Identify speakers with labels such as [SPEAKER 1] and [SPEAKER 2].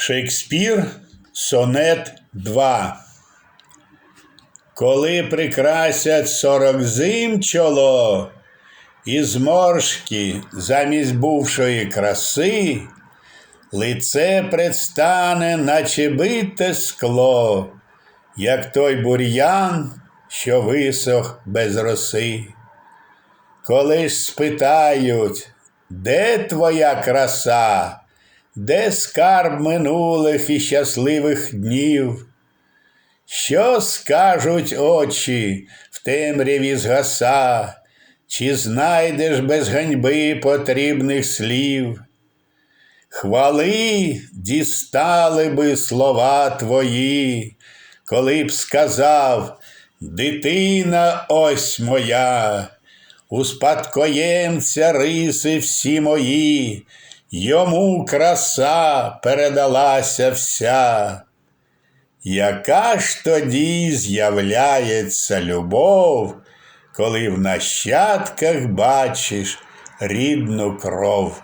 [SPEAKER 1] Шекспір Сонет 2 Коли прикрасять сорок зим чоло, і зморшки замість бувшої краси, лице предстане, наче бите скло, як той бур'ян, що висох без роси. Коли ж спитають, де твоя краса, де скарб минулих і щасливих днів? Що скажуть очі в темряві згаса, чи знайдеш без ганьби потрібних слів? Хвали дістали би слова твої, коли б сказав, дитина ось моя, у спадкоємця риси всі мої, йому краса передалася вся. Яка ж тоді з'являється любов, коли в нащадках бачиш рідну кров?